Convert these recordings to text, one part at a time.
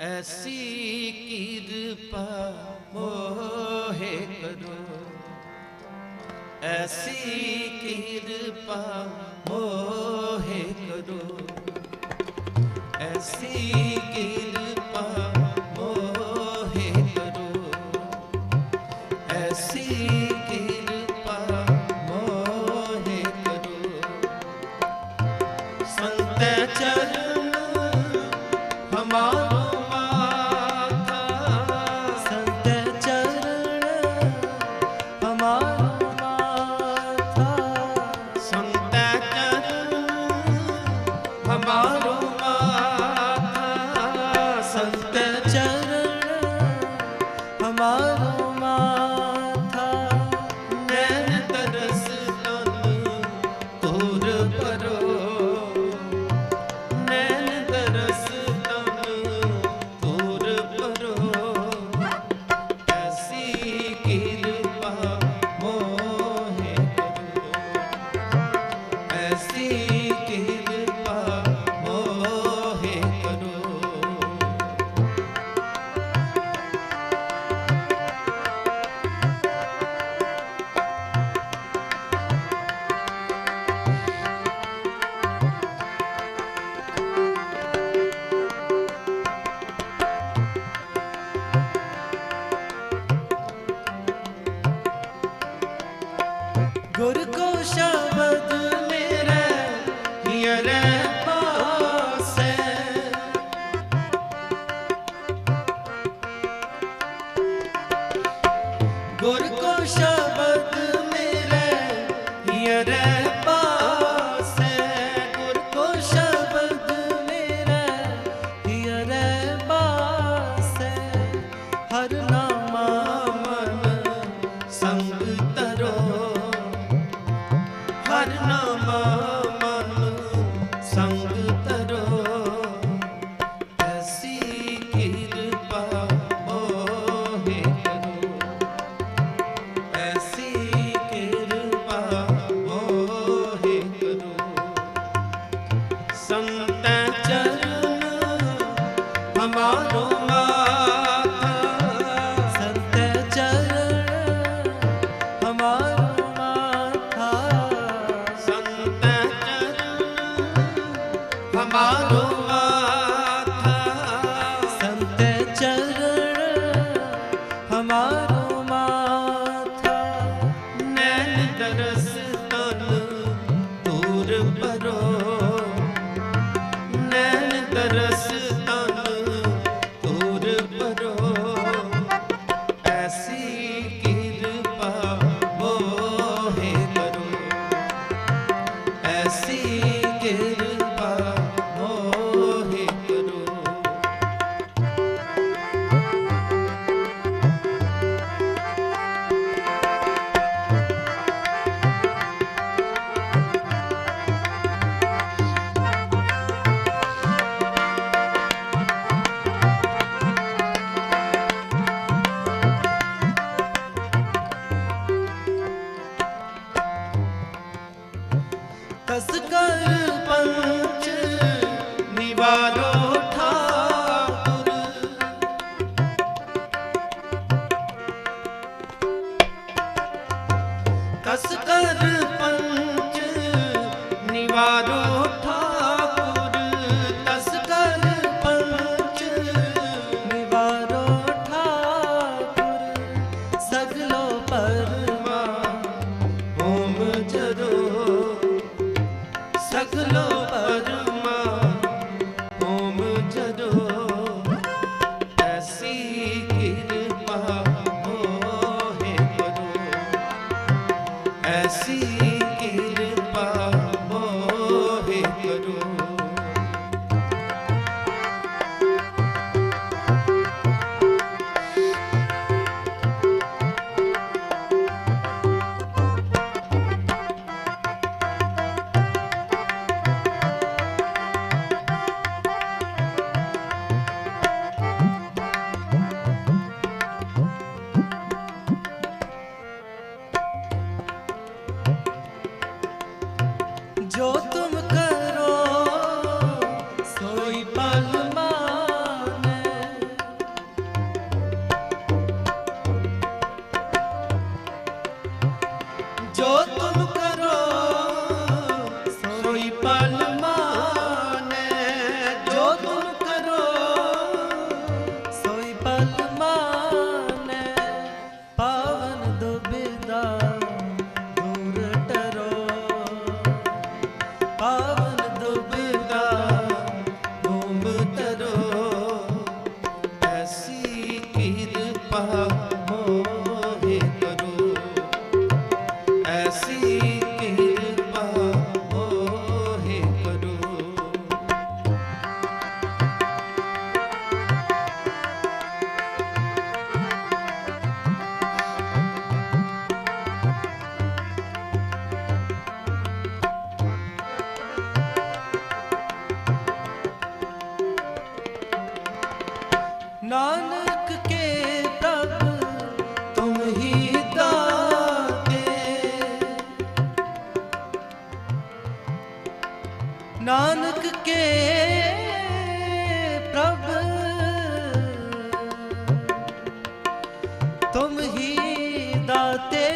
ਐਸੀ ਕਿਰਪਾ ਮੋਹੇ ਐਸੀ ਕਿਰਪਾ ਕਰੋ ਐਸੀ ਕਿਰਪਾ ਕਰੋ ਐਸੀ ਕਿਰਪਾ ਮੋਹੇ ਕਰੋ ਸੰਤੈ ਚਰਨ ਗੁਰ ਕੋ ਸ਼ਾ સમારો ਅਰਦਾਸ ਕਰ। तुम ही दाते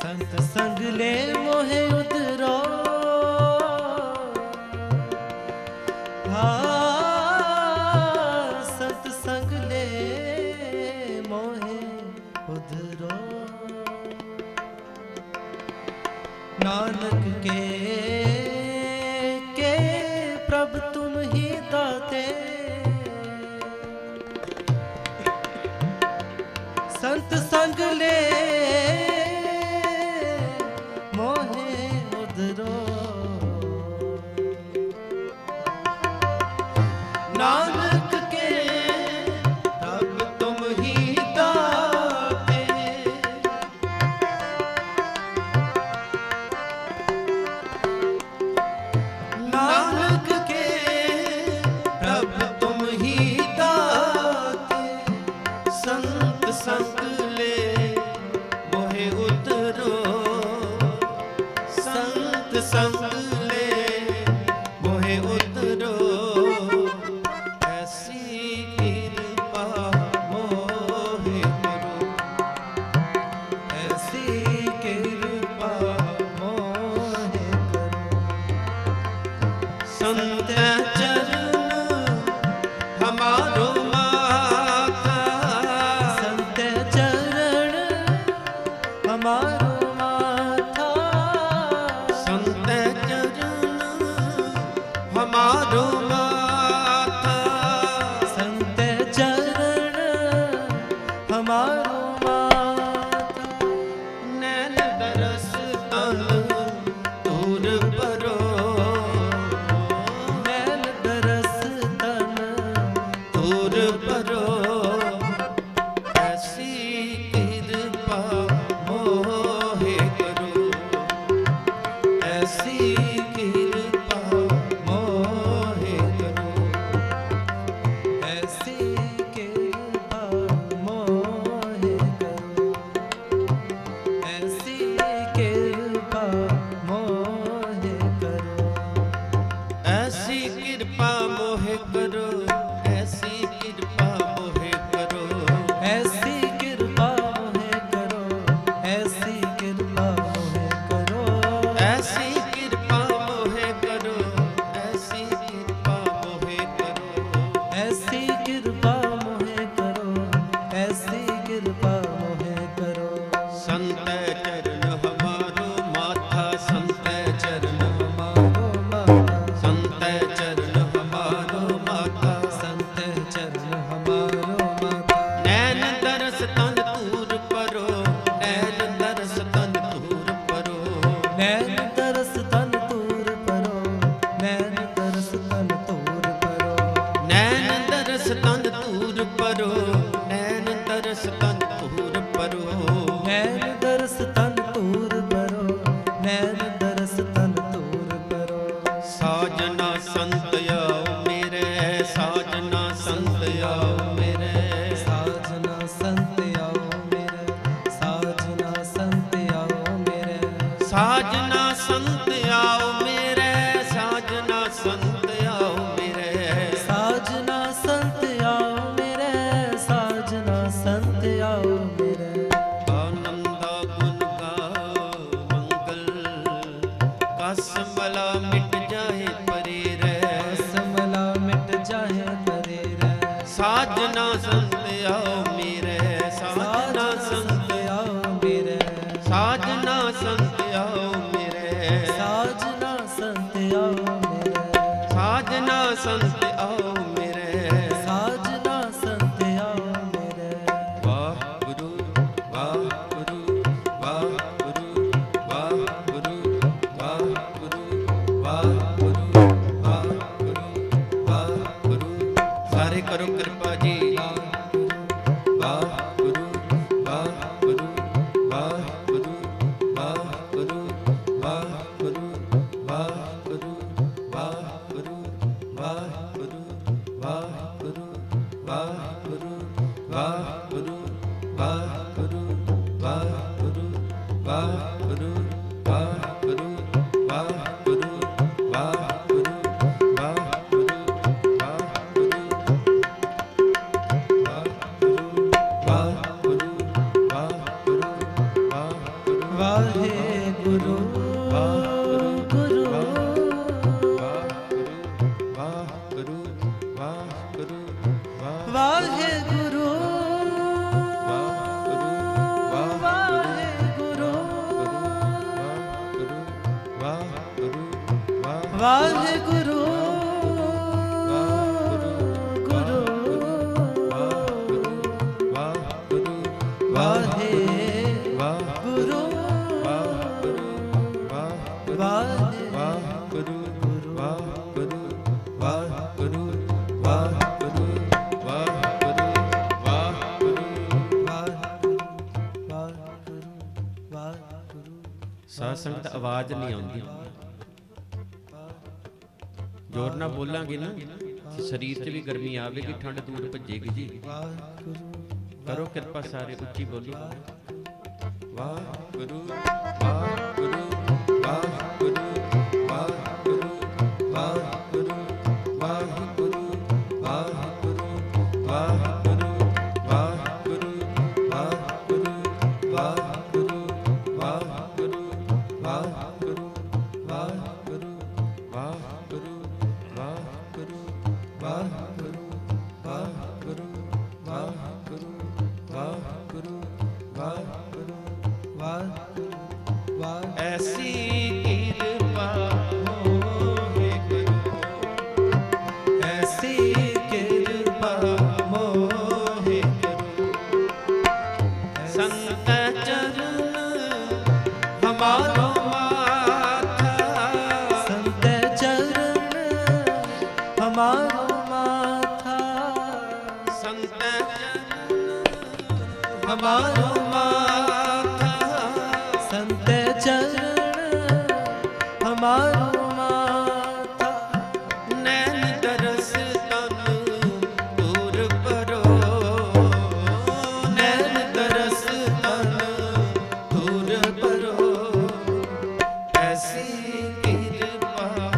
संत संग ले मोहे उतरो हा संत संग ले मोहे उतरो नानक के good day. see. ਅੱਜ ਨਾ ਸੰਤਿਆ ਵਾਹਿਗੁਰੂ ਸਾਧ ਸੰਗਤ ਆਵਾਜ਼ ਨਹੀਂ ਆਉਂਦੀ। ਜ਼ੋਰ ਨਾਲ ਬੋਲਾਂਗੇ ਨਾ ਸਰੀਰ 'ਚ ਵੀ ਗਰਮੀ ਆਵੇਗੀ, ਠੰਡ ਦੂਰ ਭੱਜੇਗੀ ਜੀ। ਕਰੋ ਕਿਰਪਾ ਸਾਰੇ ਉੱਚੀ ਬੋਲੋ। ਵਾਹ ਗੁਰੂ ਵਾਹ ਗੁਰੂ ਵਾਹ ਗੁਰੂ ਵਾਹ ਗੁਰੂ ਵਾਹ ਗੁਰੂ ਵਾਹ ਗੁਰੂ ਵਾਹ ਗੁਰੂ ਵਾਹ ਮਾਰੂ ਤਰਸ ਤਨ ਪੂਰ ਪਰੋ। ਨੈਣ ਤਰਸ ਤਨ ਪੂਰ ਪਰੋ। ਐਸੀ ਕਿਰਪਾ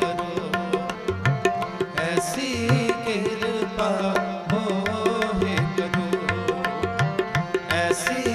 ਕਰੋ। ਐਸੀ ਕਿਰਪਾ ਕਰੋ। ਐਸੀ